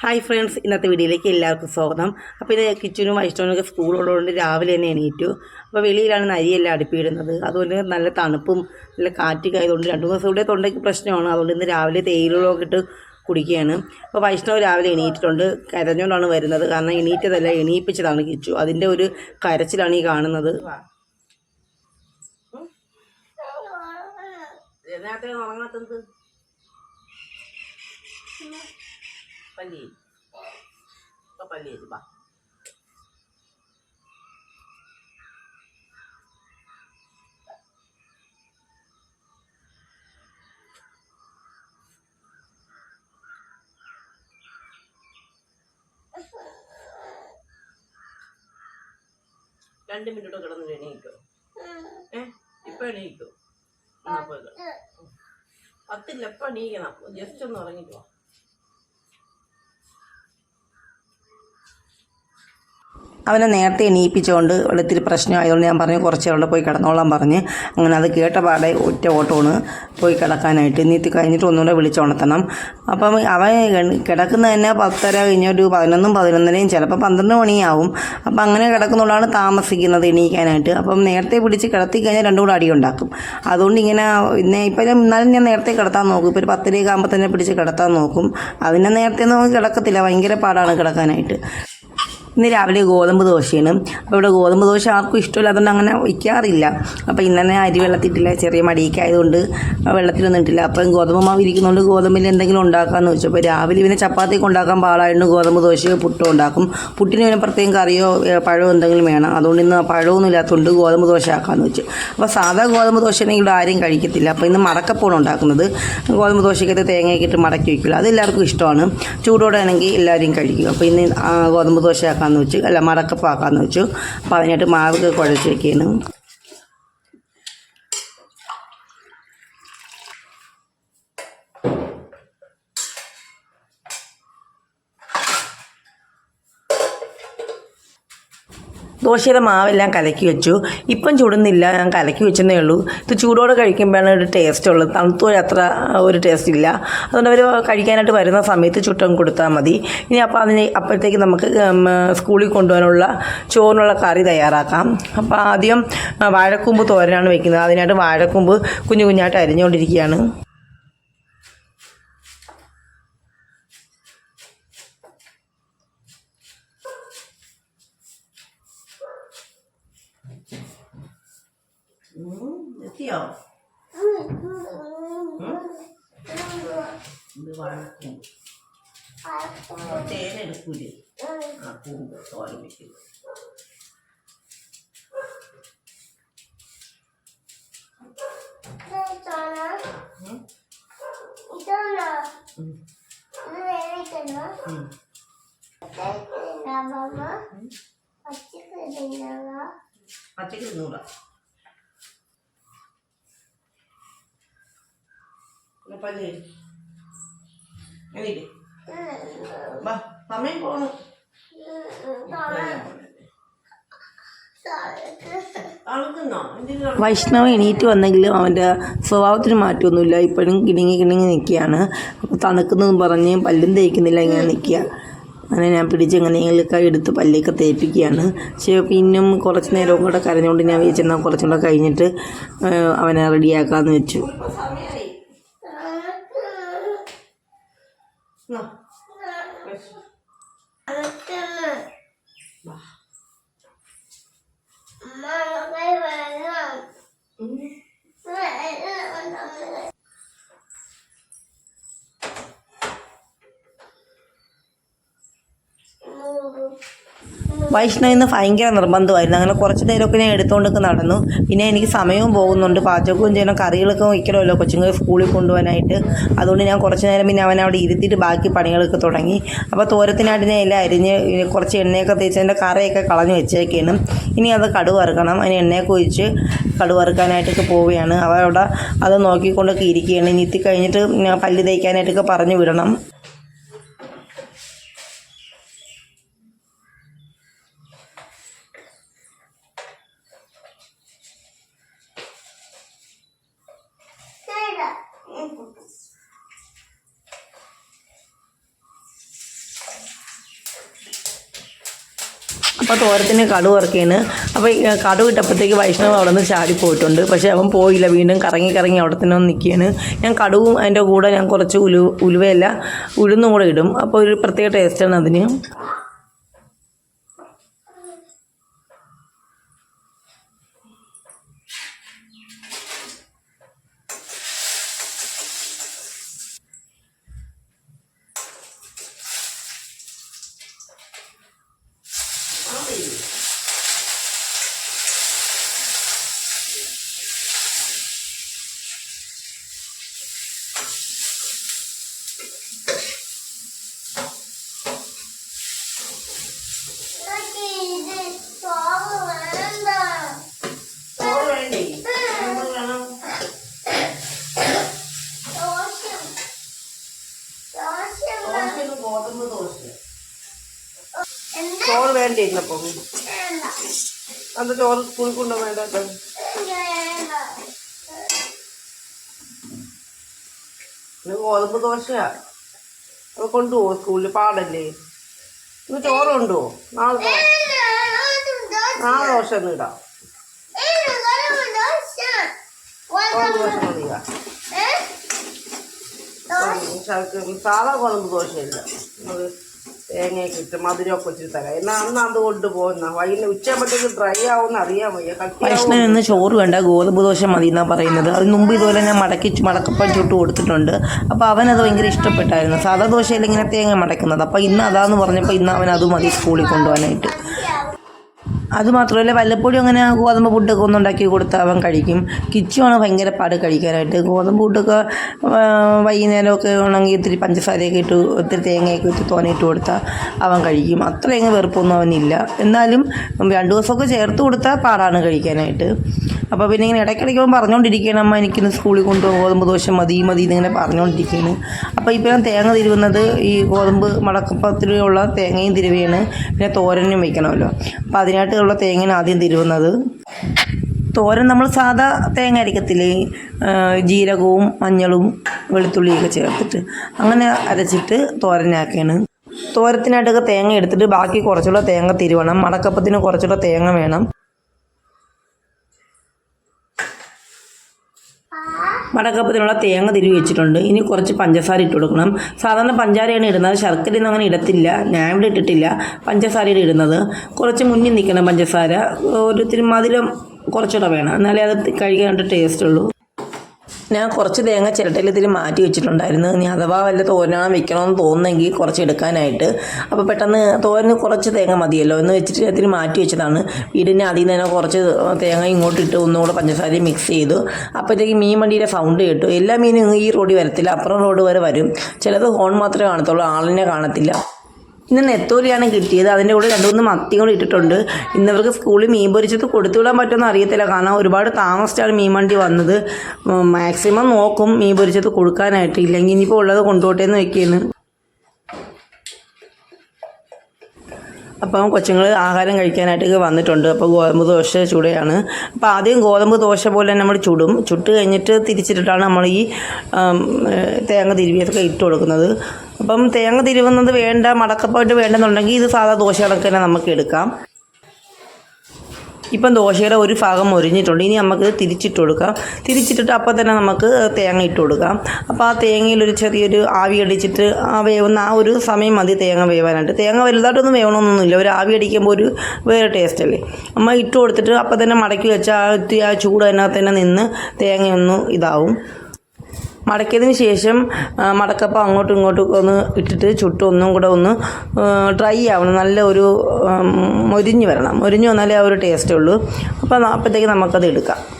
Hi friends ഇന്നത്തെ വീഡിയോയിലേക്ക് എല്ലാവർക്കും സ്വാഗതം. അപ്പോൾ ഇത് കിച്ചനും വൈഷ്ണവനൊക്കെ സ്കൂളുള്ളതുകൊണ്ട് രാവിലെ തന്നെ എണീറ്റു. അപ്പോൾ വെളിയിലാണ് അരിയെല്ലാം അടുപ്പിയിടുന്നത്. അതുകൊണ്ട് നല്ല തണുപ്പും നല്ല കാറ്റൊക്കെ ആയതുകൊണ്ട് രണ്ടു ദിവസം ഇവിടെ തൊണ്ടയ്ക്ക് പ്രശ്നമാണ്. അതുകൊണ്ട് ഇന്ന് രാവിലെ തേയിലൊക്കെ ഇട്ട് കുടിക്കുകയാണ്. അപ്പോൾ വൈഷ്ണവ് രാവിലെ എണീറ്റിട്ടുണ്ട്. കരഞ്ഞുകൊണ്ടാണ് വരുന്നത്. കാരണം എണീറ്റതല്ല എണീപ്പിച്ചതാണ് കിച്ചു. അതിന്റെ ഒരു കരച്ചിലാണ് ഈ കാണുന്നത്. നേരത്തെ ഉറങ്ങാത്തത്? പല്ലി ഇപ്പൊ പല്ലി വാ രണ്ട് മിനിറ്റ് കിടന്ന് എണീക്കോ. ഏ? ഇപ്പൊ എണീക്കോ. എന്നാ പോയി കിടന്നോ. പത്തില്ല എപ്പോ എണീക്കണം. ജസ്റ്റ് ഒന്ന് ഉറങ്ങിക്കോ. അവനെ നേരത്തെ എണീപ്പിച്ചുകൊണ്ട് വെള്ളത്തിൽ പ്രശ്നമായതുകൊണ്ട് ഞാൻ പറഞ്ഞു കുറച്ച് അവിടെ പോയി കിടന്നോളാൻ പറഞ്ഞ്. അങ്ങനെ അത് കേട്ട പാടെ ഒറ്റ ഓട്ടമാണ് പോയി കിടക്കാനായിട്ട്. നീത്തി കഴിഞ്ഞിട്ട് ഒന്നുകൂടെ വിളിച്ചുണർത്തണം അപ്പം അവൻ കിടക്കുന്ന തന്നെ പത്തര കഴിഞ്ഞൊരു പതിനൊന്നും പതിനൊന്നരയും ചിലപ്പോൾ പന്ത്രണ്ട് മണിയാവും. അപ്പം അങ്ങനെ കിടക്കുന്നതുകൊണ്ടാണ് താമസിക്കുന്നത് എണീക്കാനായിട്ട്. അപ്പം നേരത്തെ പിടിച്ച് കിടത്തി കഴിഞ്ഞാൽ രണ്ടും കൂടെ അടിയുണ്ടാക്കും അതുകൊണ്ട് ഇങ്ങനെ ഇപ്പം ഞാൻ ഇന്നാലും ഞാൻ നേരത്തെ കിടത്താൻ നോക്കും. ഇപ്പോൾ ഒരു പത്തരയൊക്കെ ആകുമ്പോൾ തന്നെ പിടിച്ച് കിടത്താൻ നോക്കും. അതിനെ നേരത്തെ ഒന്നും കിടക്കത്തില്ല. ഭയങ്കര പാടാണ് കിടക്കാനായിട്ട്. ഇന്ന് രാവിലെ ഗോതമ്പ് ദോശയാണ്. അപ്പോൾ ഇവിടെ ഗോതമ്പ് ദോശ ആർക്കും ഇഷ്ടമില്ലാത്തതുകൊണ്ട് അങ്ങനെ വയ്ക്കാറില്ല. അപ്പോൾ ഇന്ന് തന്നെ അരി വെള്ളത്തിട്ടില്ല. ചെറിയ മടിയൊക്കെ ആയതുകൊണ്ട് വെള്ളത്തിലൊന്നും ഇട്ടില്ല. അപ്പം ഗോതമ്പ് മാവ് ഇരിക്കുന്നതുകൊണ്ട് ഗോതമ്പിൽ എന്തെങ്കിലും ഉണ്ടാക്കാമെന്ന് വെച്ചു. അപ്പോൾ രാവിലെ ഇവനെ ചപ്പാത്തിയൊക്കെ ഉണ്ടാക്കാൻ പാടായതുകൊണ്ട് ഗോതമ്പ് ദോശയോ പുട്ടോ ഉണ്ടാക്കും. പുട്ടിന് പിന്നെ പ്രത്യേകം കറിയോ പഴമോ എന്തെങ്കിലും വേണം. അതുകൊണ്ട് ഇന്ന് പഴമൊന്നും ഇല്ലാത്തതുകൊണ്ട് ഗോതമ്പ് ദോശ ആക്കാമെന്ന് വെച്ചു. അപ്പോൾ സാധാ ഗോതമ്പ് ദോശ ആണെങ്കിൽ ഇവിടെ ആരും കഴിക്കത്തില്ല. അപ്പോൾ ഇന്ന് മടക്കപ്പോണ് ഉണ്ടാക്കുന്നത്. ഗോതമ്പ് ദോശയ്ക്കകത്ത് തേങ്ങയൊക്കെ ഇട്ട് മടക്കി വയ്ക്കില്ല അത് എല്ലാവർക്കും ഇഷ്ടമാണ്. ചൂടോടെ ആണെങ്കിൽ എല്ലാവരും കഴിക്കും. അപ്പോൾ ഇന്ന് ഗോതമ്പ് ദോശ ആക്കാമെന്ന് വെച്ചു. അല്ല മടക്കപ്പം ആക്കാമെന്ന് വെച്ചു. അപ്പോൾ അതിനായിട്ട് മാവ് കുഴച്ച് വയ്ക്കുകയാണ് ദോശയുടെ മാവെല്ലാം കലക്കി വെച്ചു. ഇപ്പം ചൂടുന്നില്ല ഞാൻ കലക്കി വെച്ചെന്നേ ഉള്ളൂ. ഇത് ചൂടോടെ കഴിക്കുമ്പോഴാണ് ഒരു ടേസ്റ്റ് ഉള്ളത്. തണുത്തോടെ അത്ര ഒരു ടേസ്റ്റ് ഇല്ല. അതുകൊണ്ട് അവർ കഴിക്കാനായിട്ട് വരുന്ന സമയത്ത് ചുട്ടം കൊടുത്താൽ മതി. ഇനി അപ്പോൾ അതിന് അപ്പോഴത്തേക്ക് നമുക്ക് സ്കൂളിൽ കൊണ്ടുപോകാനുള്ള ചോറിനുള്ള കറി തയ്യാറാക്കാം. അപ്പോൾ ആദ്യം വാഴക്കൂമ്പ് തോരനാണ് വെക്കുന്നത്. അതിനായിട്ട് വാഴക്കൂമ്പ് കുഞ്ഞു കുഞ്ഞായിട്ട് അരിഞ്ഞുകൊണ്ടിരിക്കുകയാണ്. എത്തിയോ ഇത് വാഴക്കൂമ്പ് തേനെടുക്കൂലേ ആ കൂമ്പ് തോരൻ. ഉം. പച്ചക്ക് തിന്നൂടാ പിന്നെ പല്ല് എണീറ്റ് വാ സമയം പോണു. വൈഷ്ണവ് എണീറ്റ് വന്നെങ്കിലും അവന്റെ സ്വഭാവത്തിന് മാറ്റമൊന്നുമില്ല. ഇപ്പോഴും കിണുങ്ങി കിണുങ്ങി നിൽക്കുകയാണ്. അപ്പോൾ തണുക്കുന്നതും പറഞ്ഞ് പല്ലും തേക്കുന്നില്ല ഇങ്ങനെ നിൽക്കുക. അങ്ങനെ ഞാൻ പിടിച്ച് എങ്ങനെയെങ്കിലുമൊക്കെ എടുത്ത് പല്ലൊക്കെ തേപ്പിക്കുകയാണ്. പക്ഷേ പിന്നും കുറച്ച് നേരവും കൂടെ കരഞ്ഞുകൊണ്ട് ഞാൻ വെച്ചെന്നാൽ കുറച്ചും കൂടെ കഴിഞ്ഞിട്ട് അവനെ റെഡിയാക്കാമെന്ന് വെച്ചു. വാ. വൈഷ്ണവിന്ന് ഭയങ്കര നിർബന്ധമായിരുന്നു. അങ്ങനെ കുറച്ച് നേരമൊക്കെ ഞാൻ എടുത്തുകൊണ്ടൊക്കെ നടന്നു. പിന്നെ എനിക്ക് സമയവും പോകുന്നുണ്ട്. പാചകവും ചെയ്യണം കറികളൊക്കെ വയ്ക്കണമല്ലോ കൊച്ചുങ്ങളെ സ്കൂളിൽ കൊണ്ടുപോകാനായിട്ട്. അതുകൊണ്ട് ഞാൻ കുറച്ച് നേരം പിന്നെ അവൻ അവിടെ ഇരുത്തിയിട്ട് ബാക്കി പണികളൊക്കെ തുടങ്ങി. അപ്പോൾ തോരത്തിനായിട്ട് ഞാൻ എല്ലാം അരിഞ്ഞ് കുറച്ച് എണ്ണയൊക്കെ തേച്ച് അതിന്റെ കറയൊക്കെ കളഞ്ഞ് വെച്ചേക്കാണ് ഇനി അത് കടുവറുക്കണം അതിന് എണ്ണയൊക്കെ ഒഴിച്ച് കടുക് വറുക്കാനായിട്ടൊക്കെ പോവുകയാണ്. അവരവിടെ അത് നോക്കിക്കൊണ്ടൊക്കെ ഇരിക്കുകയാണ്. ഇനി എത്തിക്കഴിഞ്ഞിട്ട് പല്ല് തേക്കാനായിട്ടൊക്കെ പറഞ്ഞു വിടണം അപ്പോൾ തോരത്തിന് കടു ഇറക്കിയാണ് അപ്പോൾ കടു ഇട്ടപ്പോഴത്തേക്ക് വൈഷ്ണവ് അവിടെ നിന്ന് ചാടി പോയിട്ടുണ്ട്. പക്ഷേ അവൻ പോയില്ല വീണ്ടും കറങ്ങി കറങ്ങി അവിടെ തന്നെ ഒന്ന് നിൽക്കുകയാണ് ഞാൻ കടുവും അതിന്റെ കൂടെ ഞാൻ കുറച്ച് ഉലു ഉലുവയല്ല ഉഴുന്നും കൂടെ ഇടും. അപ്പോൾ ഒരു പ്രത്യേക ടേസ്റ്റാണ് അതിന് ഇത് ചോറ് വേണ്ട ദോശ ദോശ വേണ്ട അത് ചോറ് സ്കൂളിൽ കൊണ്ടു വേണ്ടാത്ത വേണ്ട ഇത് ഗോതമ്പ് ദോശയാ. അത് സ്കൂളിൽ പാടല്ലേ? ഇന്ന് ചോറ് കൊണ്ടുപോകും. നാളെ നാളെ ദോശ ഒന്ന് ഇടാം. ഗോതമ്പ് ദോശ മതിയാ സാധാ ഗോതമ്പ് ദോശയില്ല. തേങ്ങയൊക്കെ ഇട്ട് മധുരമൊക്കെ വെച്ചിട്ട് തരാം. എന്നാ അന്ന് അത് കൊണ്ടുപോകുന്ന വൈകുന്നേരം ഉച്ചയാകുമ്പോഴത്തേക്ക് ഡ്രൈ ആവുമെന്ന് അറിയാൻ വയ്യ. വൈഷ്ണവ് ഇന്ന് ചോറ് വേണ്ട ഗോതമ്പ് ദോശ മതി എന്നാണ് പറയുന്നത്. അതിന് മുമ്പ് ഇതുപോലെ ഞാൻ മടക്കി മടക്കപ്പം ചുട്ട് കൊടുത്തിട്ടുണ്ട്. അപ്പോൾ അവനത് ഭയങ്കര ഇഷ്ടപ്പെട്ടായിരുന്നു. സാധാ ദോശയിൽ ഇങ്ങനെ തേങ്ങ മടക്കുന്നത്. അപ്പോൾ ഇന്ന് അതാന്ന് പറഞ്ഞപ്പോൾ ഇന്ന് അവൻ അത് മതി സ്കൂളിൽ കൊണ്ടുപോകാനായിട്ട്. അത് മാത്രമല്ല വല്ലപ്പോഴും അങ്ങനെ ഗോതമ്പ് പുട്ടൊക്കെ ഒന്ന് ഉണ്ടാക്കി കൊടുത്താൽ അവൻ കഴിക്കും. കിച്ചുവാണ് ഭയങ്കര പാട് കഴിക്കാനായിട്ട്. ഗോതമ്പ് പുട്ടൊക്കെ വൈകുന്നേരമൊക്കെ ഉണ്ടെങ്കിൽ ഇത്തിരി പഞ്ചസാരയൊക്കെ ഇട്ട് ഒത്തിരി തേങ്ങയൊക്കെ ഇട്ട് തോനയിട്ട് കൊടുത്താൽ അവൻ കഴിക്കും. അത്രയങ്ങ് വെറുപ്പൊന്നും അവനില്ല. എന്നാലും രണ്ട് ദിവസമൊക്കെ ചേർത്ത് കൊടുത്താൽ പാടാണ് കഴിക്കാനായിട്ട്. അപ്പോൾ പിന്നെ ഇങ്ങനെ ഇടയ്ക്കിടയ്ക്ക് അവൻ പറഞ്ഞുകൊണ്ടിരിക്കുകയാണ് അമ്മ എനിക്കിന്ന് സ്കൂളിൽ കൊണ്ടുപോകും ഗോതമ്പ് ദോശ മതി മതി എന്നിങ്ങനെ പറഞ്ഞുകൊണ്ടിരിക്കുകയാണ് അപ്പോൾ ഇപ്പോൾ ഞാൻ തേങ്ങ തിരുവുന്നത് ഈ ഗോതമ്പ് മടക്കപ്പത്തിലുള്ള തേങ്ങയും തിരുവയാണ്. പിന്നെ തോരനും വയ്ക്കണമല്ലോ അപ്പോൾ അതിനായിട്ടുള്ള തേങ്ങയാണ് ആദ്യം തിരുവുന്നത്. തോരൻ നമ്മൾ സാധാ തേങ്ങ അരക്കത്തില്ലേ? ജീരകവും മഞ്ഞളും വെളുത്തുള്ളിയൊക്കെ ചേർത്തിട്ട് അങ്ങനെ അരച്ചിട്ട് തോരനാക്കുകയാണ് തോരത്തിനായിട്ടൊക്കെ തേങ്ങ എടുത്തിട്ട് ബാക്കി കുറച്ചുള്ള തേങ്ങ തിരുവണം. മടക്കപ്പത്തിന് കുറച്ചുള്ള തേങ്ങ വേണം. മടക്കപ്പത്തിനുള്ള തേങ്ങ തിരി വെച്ചിട്ടുണ്ട്. ഇനി കുറച്ച് പഞ്ചസാര ഇട്ട് കൊടുക്കണം. സാധാരണ പഞ്ചാരയാണ് ഇടുന്നത്. ശർക്കരയൊന്നും അങ്ങനെ ഇടത്തില്ല. ഞാൻ ഇവിടെ ഇട്ടിട്ടില്ല. പഞ്ചസാരയാണ് ഇടുന്നത്. കുറച്ച് മുന്നിൽ നിൽക്കണം പഞ്ചസാര. ഒരു തിരുമാതിലും കുറച്ചുകൂടെ വേണം. എന്നാലേ അത് കഴിക്കാനായിട്ട് ടേസ്റ്റ് ഉള്ളൂ. ഞാൻ കുറച്ച് തേങ്ങ ചിരട്ടയിൽ ഇതിൽ മാറ്റി വെച്ചിട്ടുണ്ടായിരുന്നു. ഇനി അഥവാ വല്ല തോരനാണ് വെക്കണമെന്ന് തോന്നുന്നെങ്കിൽ കുറച്ച് എടുക്കാനായിട്ട്. അപ്പോൾ പെട്ടെന്ന് തോരന് കുറച്ച് തേങ്ങ മതിയല്ലോ എന്ന് വെച്ചിട്ട് ഇതിൽ മാറ്റി വെച്ചതാണ്. വീടിന്റെ അതിൽ നിന്ന് തന്നെ കുറച്ച് തേങ്ങ ഇങ്ങോട്ട് ഇട്ട് ഒന്നുകൂടെ പഞ്ചസാരയും മിക്സ് ചെയ്തു. അപ്പോഴത്തേക്ക് മീൻ വണ്ടിയുടെ സൗണ്ട് കേട്ടു. എല്ലാ മീനും ഈ റോഡിൽ വരത്തില്ല. അപ്പുറം റോഡ് വരെ വരും. ചിലത് ഹോൺ മാത്രമേ കാണത്തുള്ളൂ. ആളിനെ കാണത്തില്ല. ഇന്ന് നെത്തോലിയാണ് കിട്ടിയത്. അതിന്റെ കൂടെ രണ്ട് മൂന്ന് മത്തി കൂടി ഇട്ടിട്ടുണ്ട്. ഇന്നവർക്ക് സ്കൂളിൽ മീൻ പൊരിച്ചത് കൊടുത്തു വിടാൻ പറ്റുമെന്ന് അറിയത്തില്ല. കാരണം ഒരുപാട് താമസിച്ചാണ് മീൻ വണ്ടി വന്നത്. മാക്സിമം നോക്കും മീൻ പൊരിച്ചത് കൊടുക്കാനായിട്ട്. ഇല്ലെങ്കിൽ ഇനിയിപ്പോൾ ഉള്ളത് കൊണ്ടുപോട്ടെ എന്ന് അപ്പം കൊച്ചുങ്ങൾ ആഹാരം കഴിക്കാനായിട്ട് വന്നിട്ടുണ്ട്. അപ്പോൾ ഗോതമ്പ് ദോശ ചൂടയാണ്. അപ്പോൾ ആദ്യം ഗോതമ്പ് ദോശ പോലെ തന്നെ നമ്മൾ ചുടും. ചുട്ട് കഴിഞ്ഞിട്ട് തിരിച്ചിട്ടിട്ടാണ് നമ്മൾ ഈ തേങ്ങ തിരുവിയൊക്കെ ഇട്ട് കൊടുക്കുന്നത്. അപ്പം തേങ്ങ തിരുവുന്നത് വേണ്ട മടക്കപ്പായിട്ട് വേണ്ടെന്നുണ്ടെങ്കിൽ ഇത് സാധാ ദോശ കണക്ക് തന്നെ നമുക്ക് എടുക്കാം. ഇപ്പം ദോശയുടെ ഒരു ഭാഗം മുരിഞ്ഞിട്ടുണ്ട്. ഇനി നമുക്ക് തിരിച്ചിട്ട് കൊടുക്കാം. തിരിച്ചിട്ടിട്ട് അപ്പോൾ തന്നെ നമുക്ക് തേങ്ങ ഇട്ട് കൊടുക്കാം. അപ്പോൾ ആ തേങ്ങയിൽ ഒരു ചെറിയൊരു ആവി അടിച്ചിട്ട് ആ വേവുന്ന ആ ഒരു സമയം മതി തേങ്ങ വേവാനായിട്ട്. തേങ്ങ വലുതായിട്ടൊന്നും വേവണമെന്നൊന്നുമില്ല ഒരു ആവി അടിക്കുമ്പോൾ ഒരു വേറെ ടേസ്റ്റ് അല്ലേ? നമ്മൾ ഇട്ട് കൊടുത്തിട്ട് അപ്പോൾ തന്നെ മടക്കി വെച്ചാൽ ആ ചൂട് അതിനകത്ത് തന്നെ നിന്ന് തേങ്ങയൊന്നും ഇതാവും. മടക്കിയതിന് ശേഷം മടക്കപ്പം അങ്ങോട്ടും ഇങ്ങോട്ടും ഒന്ന് ഇട്ടിട്ട് ചുട്ട് ഒന്നും കൂടെ ഒന്ന് ഡ്രൈ ആവണം. നല്ല ഒരു മൊരിഞ്ഞ് വരണം. മൊരിഞ്ഞ് വന്നാലേ ആ ഒരു ടേസ്റ്റേ ഉള്ളൂ. അപ്പോൾ അപ്പോഴത്തേക്ക് നമുക്കത് എടുക്കാം.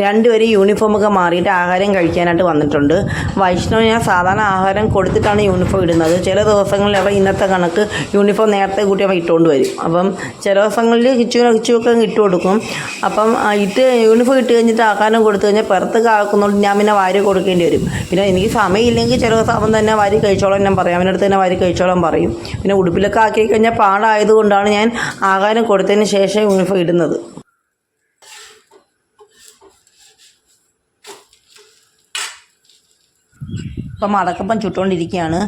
രണ്ടുപേരും യൂണിഫോമൊക്കെ മാറിയിട്ട് ആഹാരം കഴിക്കാനായിട്ട് വന്നിട്ടുണ്ട്. വൈഷ്ണവ് ഞാൻ സാധാരണ ആഹാരം കൊടുത്തിട്ടാണ് യൂണിഫോം ഇടുന്നത്. ചില ദിവസങ്ങളിൽ അവ ഇന്നത്തെ കണക്ക് യൂണിഫോം നേരത്തെ കൂട്ടി അവ ഇട്ടുകൊണ്ട് വരും. അപ്പം ചില ദിവസങ്ങളിൽ കിച്ചുവിനെ കിച്ചുവൊക്കെ ഇട്ട് കൊടുക്കും. അപ്പം ഇട്ട് യൂണിഫോം ഇട്ട് കഴിഞ്ഞിട്ട് ആഹാരം കൊടുത്തു കഴിഞ്ഞാൽ പുറത്ത് കാക്കുന്നതുകൊണ്ട് ഞാൻ പിന്നെ വാരി കൊടുക്കേണ്ടി വരും. പിന്നെ എനിക്ക് സമയമില്ലെങ്കിൽ ചില ദിവസം അവൻ തന്നെ വാരി കഴിച്ചോളാം ഞാൻ പറയും. അവന്റെ അടുത്ത് തന്നെ വാരി കഴിച്ചോളാൻ പറയും. പിന്നെ ഉടുപ്പിലൊക്കെ ആക്കി കഴിഞ്ഞാൽ പാടായതുകൊണ്ടാണ് ഞാൻ ആഹാരം കൊടുത്തതിന് ശേഷം യൂണിഫോം ഇടുന്നത്. ഇപ്പം അടക്കപ്പം ചുട്ടുകൊണ്ടിരിക്കുകയാണ്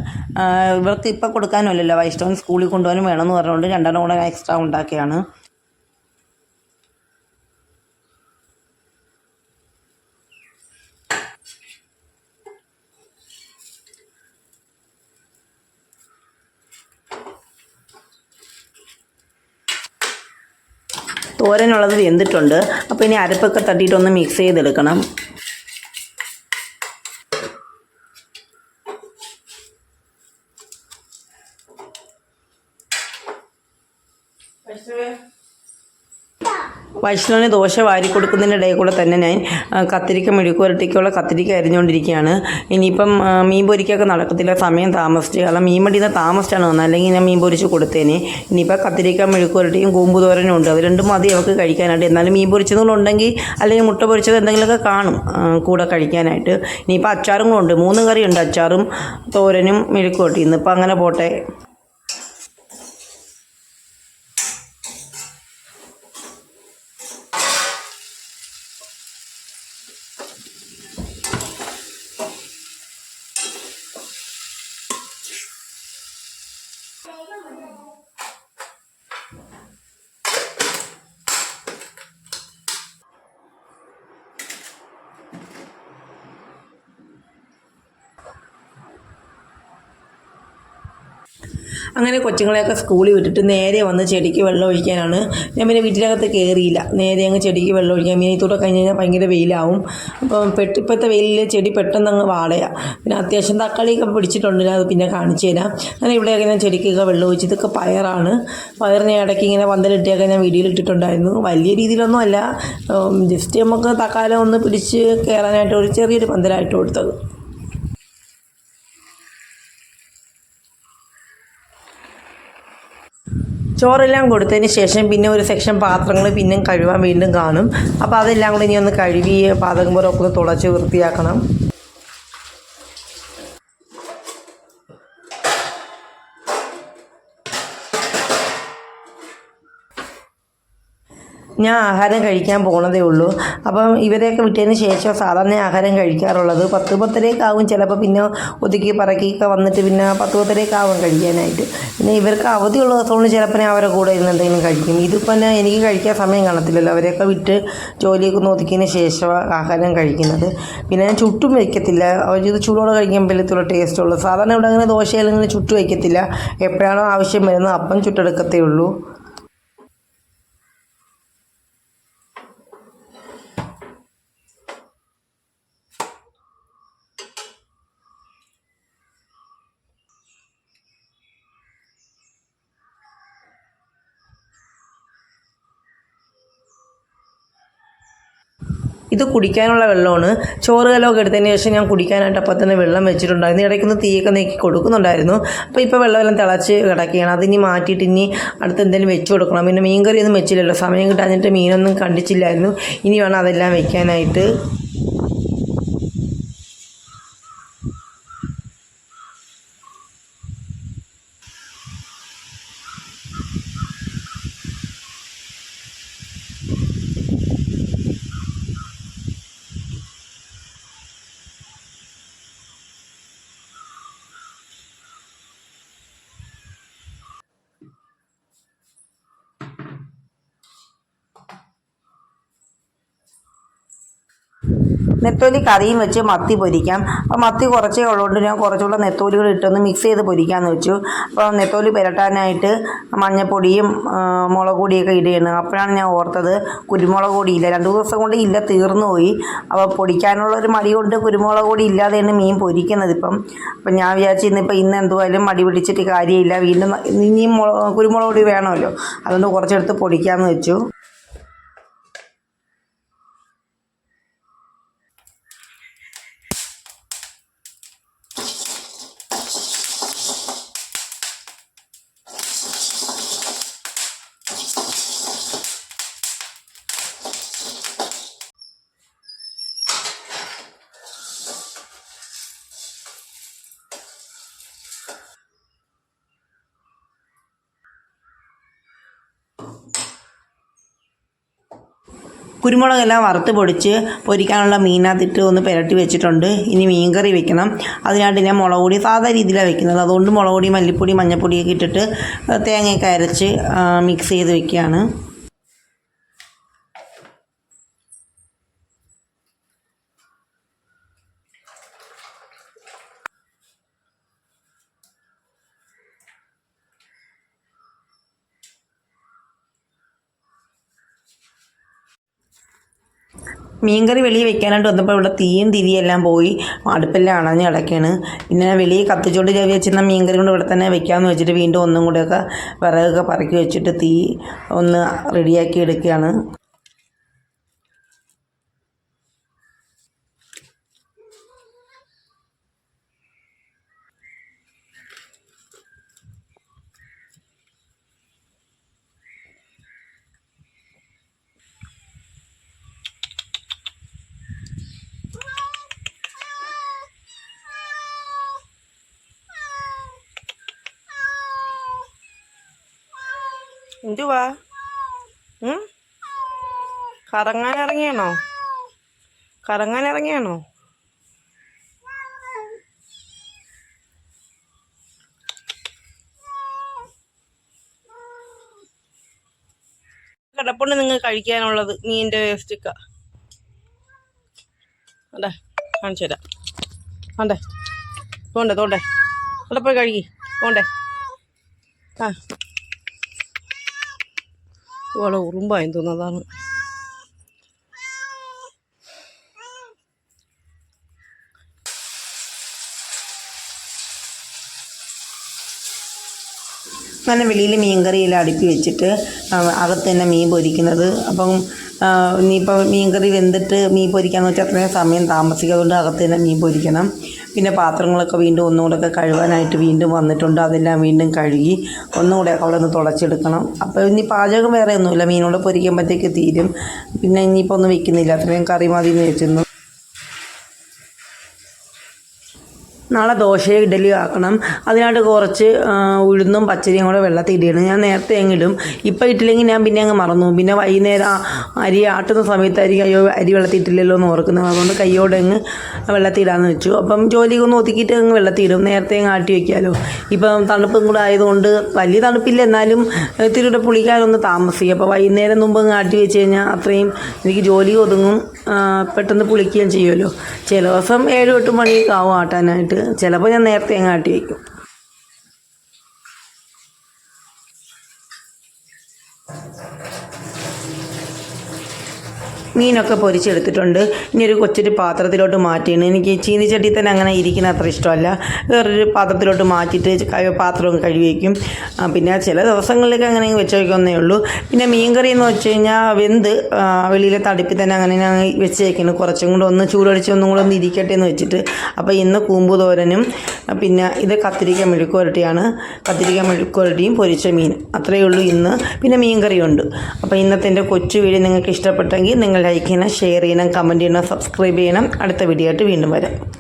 ഇവർക്ക് ഇപ്പം കൊടുക്കാനുമില്ലല്ലോ വൈഷ്ണവൻ സ്കൂളിൽ കൊണ്ടുപോകാനും വേണമെന്ന് പറഞ്ഞുകൊണ്ട് രണ്ടെണ്ണം കൂടെ എക്സ്ട്രാ ഉണ്ടാക്കിയാണ്. തോരനുള്ളത് വെന്തിട്ടുണ്ട്. അപ്പോൾ ഇനി അരപ്പൊക്കെ തട്ടിയിട്ടൊന്ന് മിക്സ് ചെയ്തെടുക്കണം. വൈഷ്ണവിന് ദോശ വാരി കൊടുക്കുന്നതിന്റെ ഇടയിൽ കൂടെ തന്നെ ഞാൻ കത്തിരിക്ക മെഴുക്കുവരട്ടിക്കുള്ള കത്തിരിക്ക അരിഞ്ഞുകൊണ്ടിരിക്കുകയാണ് ഇനിയിപ്പം മീൻ പൊരിക്കൊക്കെ നടക്കത്തില്ല സമയം താമസിച്ച് കാരണം മീൻ മടിയിൽ നിന്ന് താമസിച്ചാണ് വന്നത്. അല്ലെങ്കിൽ ഞാൻ മീൻ പൊരിച്ച് കൊടുത്തേനെ. ഇനിയിപ്പോൾ കത്തിരിക്ക മെഴുക്കുവരട്ടിയും കൂമ്പ് തോരനും ഉണ്ട്. അത് രണ്ടും മതി അവർക്ക് കഴിക്കാനായിട്ട്. എന്നാലും മീൻ പൊരിച്ചതുകൊണ്ടുണ്ടെങ്കിൽ അല്ലെങ്കിൽ മുട്ട പൊരിച്ചത് എന്തെങ്കിലുമൊക്കെ കാണും കൂടെ കഴിക്കാനായിട്ട്. ഇനിയിപ്പോൾ അച്ചാറും ഉണ്ട്. മൂന്ന് കറിയുണ്ട് അച്ചാറും തോരനും മെഴുക്കുവരട്ടി ഇന്നിപ്പോൾ അങ്ങനെ പോട്ടെ. അങ്ങനെ കൊച്ചുങ്ങളെയൊക്കെ സ്കൂളിൽ വിട്ടിട്ട് നേരെ വന്ന് ചെടിക്ക് വെള്ളം ഒഴിക്കാനാണ്. ഞാൻ പിന്നെ വീട്ടിനകത്ത് കയറിയില്ല നേരെ അങ്ങ് ചെടിക്ക് വെള്ളം ഒഴിക്കാൻ മീനത്തൂടെ കഴിഞ്ഞ് കഴിഞ്ഞാൽ ഭയങ്കര വെയിലാവും. അപ്പം പെട്ട് ഇപ്പോഴത്തെ വെയിലിൽ ചെടി പെട്ടെന്ന് അങ്ങ് വാടയാണ് പിന്നെ അത്യാവശ്യം തക്കാളിയൊക്കെ പിടിച്ചിട്ടുണ്ട്. അത് പിന്നെ കാണിച്ചു തരാം. അങ്ങനെ ഇവിടെയൊക്കെ ഞാൻ ചെടിക്കൊക്കെ വെള്ളം ഒഴിച്ച് ഇതൊക്കെ പയറാണ്. പയറിനെ ഇടയ്ക്ക് ഇങ്ങനെ വന്തലിട്ടിയൊക്കെ ഞാൻ വീഡിയോയിൽ ഇട്ടിട്ടുണ്ടായിരുന്നു. വലിയ രീതിയിലൊന്നും അല്ല. ജസ്റ്റ് നമുക്ക് തക്കാലം ഒന്ന് പിടിച്ച് കയറാനായിട്ട് ഒരു ചെറിയൊരു പന്തലായിട്ട് കൊടുത്തത്. ചോറെല്ലാം കൊടുത്തതിന് ശേഷം പിന്നെ ഒരു സെക്ഷൻ പാത്രങ്ങൾ പിന്നെയും കഴുകാൻ വീണ്ടും കാണും. അപ്പോൾ അതെല്ലാം കൂടി ഇനി ഒന്ന് കഴുകി പാതകം പുറമൊക്കെ തുടച്ച് വൃത്തിയാക്കണം. ഞാൻ ആഹാരം കഴിക്കാൻ പോണതേ ഉള്ളൂ. അപ്പം ഇവരെയൊക്കെ വിട്ടതിന് ശേഷം സാധാരണ ആഹാരം കഴിക്കാറുള്ളത് പത്ത് പത്തരേക്കാവും ചിലപ്പോൾ പിന്നെ ഒതുക്കി പറക്കിയൊക്കെ വന്നിട്ട് പിന്നെ പത്ത് പത്തരേക്കാവും കഴിക്കാനായിട്ട്. പിന്നെ ഇവർക്ക് അവധിയുള്ള ദിവസമുണ്ട് ചിലപ്പോൾ ഞാൻ അവരെ കൂടെ ഇരുന്ന് എന്തെങ്കിലും കഴിക്കും. ഇതിപ്പോൾ തന്നെ എനിക്ക് കഴിക്കാൻ സമയം കാണത്തില്ലല്ലോ. അവരെയൊക്കെ വിട്ട് ജോലിയൊക്കെ ഒന്ന് ഒതുക്കിയതിന് ശേഷം ആഹാരം കഴിക്കുന്നത്. പിന്നെ ഞാൻ ചുട്ടും വയ്ക്കത്തില്ല. അവരിത് ചൂടോടെ കഴിക്കാൻ ടേസ്റ്റ് ഉള്ളൂ സാധാരണ ഇവിടെ അങ്ങനെ ദോശ അല്ലെങ്കിൽ ചുട്ട് വയ്ക്കത്തില്ല. എപ്പോഴാണോ ആവശ്യം വരുന്നത് അപ്പം ചുട്ടെടുക്കത്തേ ഉള്ളൂ. ഇത് കുടിക്കാനുള്ള വെള്ളമാണ്. ചോറ് കലമൊക്കെ എടുത്തതിന് ശേഷം ഞാൻ കുടിക്കാനായിട്ട് അപ്പം തന്നെ വെള്ളം വെച്ചിട്ടുണ്ടായിരുന്നു. ഇടയ്ക്കൊന്ന് തീയൊക്കെ നീക്കി കൊടുക്കുന്നുണ്ടായിരുന്നു. അപ്പോൾ ഇപ്പോൾ വെള്ളമെല്ലാം തിളച്ച് കിടക്കുകയാണ്. അതിനി മാറ്റിയിട്ട് ഇനി അടുത്ത് എന്തെങ്കിലും വെച്ച് കൊടുക്കണം. പിന്നെ മീൻ കറിയൊന്നും വെച്ചില്ലല്ലോ. സമയം കിട്ടാഞ്ഞിട്ട് മീനൊന്നും കണ്ടിച്ചില്ലായിരുന്നു ഇനി വേണം അതെല്ലാം വെക്കാനായിട്ട്. നെത്തോലി കറിയും വെച്ച് മത്തി പൊരിക്കാം. അപ്പോൾ മത്തി കുറച്ചേ ഉള്ളതുകൊണ്ട് ഞാൻ കുറച്ചുകൂടെ നെത്തോലികൾ ഇട്ടൊന്ന് മിക്സ് ചെയ്ത് പൊരിക്കാമെന്ന് വെച്ചു. അപ്പോൾ നെത്തോലി പുരട്ടാനായിട്ട് മഞ്ഞപ്പൊടിയും മുളക് പൊടിയൊക്കെ ഇടുകയാണ്. അപ്പോഴാണ് ഞാൻ ഓർത്തത് കുരുമുളക് ഇല്ല. രണ്ട് ദിവസം കൊണ്ട് ഇല്ല തീർന്നു പോയി. അപ്പോൾ പൊടിക്കാനുള്ള ഒരു മടി കൊണ്ട് കുരുമുളക് പൊടി ഇല്ലാതെയാണ് മീൻ പൊരിക്കുന്നത് ഇപ്പം. അപ്പം ഞാൻ വിചാരിച്ചു ഇന്നിപ്പോൾ ഇന്ന് എന്തുമായാലും മടി പിടിച്ചിട്ട് കാര്യമില്ല. വീണ്ടും ഇനിയും മുളക് കുരുമുളക് പൊടി വേണമല്ലോ. അതുകൊണ്ട് കുറച്ചെടുത്ത് പൊടിക്കാമെന്ന് വെച്ചു. കുരുമുളകെല്ലാം വറുത്ത് പൊടിച്ച് പൊരിക്കാനുള്ള മീനകത്തിട്ട് ഒന്ന് പുരട്ടി വെച്ചിട്ടുണ്ട്. ഇനി മീൻകറി വെക്കണം. അതിനായിട്ട് ഞാൻ മുളക് പൊടി സാധാ രീതിയിലാണ് വെക്കുന്നത്. അതുകൊണ്ട് മുളക് പൊടി മല്ലിപ്പൊടി മഞ്ഞൾപ്പൊടിയൊക്കെ ഇട്ടിട്ട് തേങ്ങയൊക്കെ അരച്ച് മിക്സ് ചെയ്ത് വെക്കുകയാണ്. മീൻകറി വെളിയിൽ വെക്കാനായിട്ട് വന്നപ്പോൾ ഇവിടെ തീയും തിരിയെല്ലാം പോയി. അടുപ്പെല്ലാം അണഞ്ഞ് കിടക്കുകയാണ് പിന്നെ വെളിയിൽ കത്തിച്ചുകൊണ്ട് ചവി വെച്ചിരുന്ന മീൻകറി കൊണ്ട് ഇവിടെ തന്നെ വെക്കാമെന്ന് വെച്ചിട്ട് വീണ്ടും ഒന്നും കൂടെയൊക്കെ വിറകൊക്കെ പറക്കി വെച്ചിട്ട് തീ ഒന്ന് റെഡിയാക്കി എടുക്കുകയാണ്. എന്തുവാ? കറങ്ങാൻ ഇറങ്ങിയാണോ കറങ്ങാൻ ഇറങ്ങിയാണോ കിടപ്പുണ്ട് നിങ്ങൾ കഴിക്കാനുള്ളത് മീന്റെ വേസ്റ്റൊക്കെ അതെ കാണിച്ചു തരാം. അതെ തോണ്ടേ തോണ്ടേ അവിടെ പോയി കഴുകി പോണ്ടേ. ആ. ഇവളെ ഉറുമ്പായും തിന്നതാണ് നല്ല വെളിയിൽ മീൻ കറിയെല്ലാം അടുപ്പി വെച്ചിട്ട് അകത്ത് തന്നെ മീൻ പൊരിക്കുന്നത്. അപ്പം ഇനിയിപ്പോൾ മീൻ കറി വെന്തിട്ട് മീൻ പൊരിക്കാന്ന് വെച്ചാൽ അത്രയും സമയം താമസിക്കുന്നതുകൊണ്ട് അകത്ത് തന്നെ മീൻ പൊരിക്കണം. പിന്നെ പാത്രങ്ങളൊക്കെ വീണ്ടും ഒന്നുകൂടെയൊക്കെ കഴുകാനായിട്ട് വീണ്ടും വന്നിട്ടുണ്ട്. അതെല്ലാം വീണ്ടും കഴുകി ഒന്നുകൂടെ അവിടെ ഒന്ന് തുടച്ചെടുക്കണം. അപ്പോൾ ഇനി പാചകം വേറെ ഒന്നുമില്ല. മീനോട് പൊരിക്കുമ്പോഴത്തേക്ക് തീരും. പിന്നെ ഇനിയിപ്പോൾ ഒന്നും വെക്കുന്നില്ല. അത്രയും കറി മതി എന്ന് വെച്ചിരുന്നു. നാളെ ദോശ ഇഡലി ആക്കണം. അതിനായിട്ട് കുറച്ച് ഉഴുന്നും പച്ചരിയും കൂടെ വെള്ളത്തിൽ ഇടണം ഞാൻ നേരത്തെ അങ്ങ് ഇടും. ഇപ്പം ഇട്ടില്ലെങ്കിൽ ഞാൻ പിന്നെ അങ്ങ് മറന്നു പിന്നെ വൈകുന്നേരം അരി ആട്ടുന്ന സമയത്തായിരിക്കും അയ്യോ അരി വെള്ളത്തിൽ ഇട്ടില്ലല്ലോ എന്ന് ഓർക്കുന്നത്. അതുകൊണ്ട് കയ്യോടെ അങ്ങ് വെള്ളത്തിൽ ഇടാമെന്ന് വെച്ചു. അപ്പം ജോലിക്കൊന്ന് ഒതുക്കിയിട്ട് അങ്ങ് വെള്ളത്തിൽ ഇടും. നേരത്തെ അങ്ങ് ആട്ടി വയ്ക്കാമല്ലോ ഇപ്പം തണുപ്പും കൂടെ ആയതുകൊണ്ട് വലിയ തണുപ്പില്ല. എന്നാലും ഇത്തിരി കൂടെ പുളിക്കാനൊന്ന് താമസിക്കും. അപ്പോൾ വൈകുന്നേരം മുമ്പ് അങ്ങ് ആട്ടി വെച്ച് കഴിഞ്ഞാൽ അത്രയും എനിക്ക് ജോലി ഒതുങ്ങും. പെട്ടെന്ന് പുളിക്കുകയും ചെയ്യുമല്ലോ. ചില ദിവസം ഏഴ് എട്ട് മണിയൊക്കെ ആവും ആട്ടാനായിട്ട്. ചിലപ്പോൾ ഞാൻ നേരത്തെ അങ്ങ് ആട്ടി വയ്ക്കും മീനൊക്കെ പൊരിച്ചെടുത്തിട്ടുണ്ട്. ഇനി ഒരു കൊച്ചൊരു പാത്രത്തിലോട്ട് മാറ്റിയാണ് എനിക്ക് ചീനിച്ചട്ടി തന്നെ അങ്ങനെ ഇരിക്കുന്ന അത്ര ഇഷ്ടമല്ല. വേറൊരു പാത്രത്തിലോട്ട് മാറ്റിയിട്ട് പാത്രവും കഴുകി വയ്ക്കും പിന്നെ ചില ദിവസങ്ങളിലൊക്കെ അങ്ങനെ അങ്ങ് വെച്ച് വയ്ക്കുന്നേ ഉള്ളൂ. പിന്നെ മീൻകറി എന്ന് വെച്ച് കഴിഞ്ഞാൽ വെന്ത് വെളിയിലെ തടുപ്പിൽ തന്നെ അങ്ങനെ ഞാൻ വെച്ച് വയ്ക്കുന്നു കുറച്ചും കൂടെ ഒന്ന് ചൂടടിച്ച് ഒന്നും കൂടെ ഒന്ന് ഇരിക്കട്ടെ എന്ന് വെച്ചിട്ട്. അപ്പോൾ ഇന്ന് കൂമ്പ് തോരനും പിന്നെ ഇത് കത്തിരിക്ക മെഴുക്കുരട്ടിയാണ് കത്തിരിക്ക മെഴുക്കുരട്ടിയും പൊരിച്ച മീൻ. അത്രയേ ഉള്ളൂ ഇന്ന്. പിന്നെ മീൻകറിയുണ്ട്. അപ്പോൾ ഇന്നത്തെ എന്റെ കൊച്ചു വീട് നിങ്ങൾക്ക് ഇഷ്ടപ്പെട്ടെങ്കിൽ നിങ്ങൾ ലൈക്ക് ചെയ്യണം ഷെയർ ചെയ്യണം കമന്റ് ചെയ്യണം സബ്സ്ക്രൈബ് ചെയ്യണം. അടുത്ത വീഡിയോ ആയിട്ട് വീണ്ടും വരാം.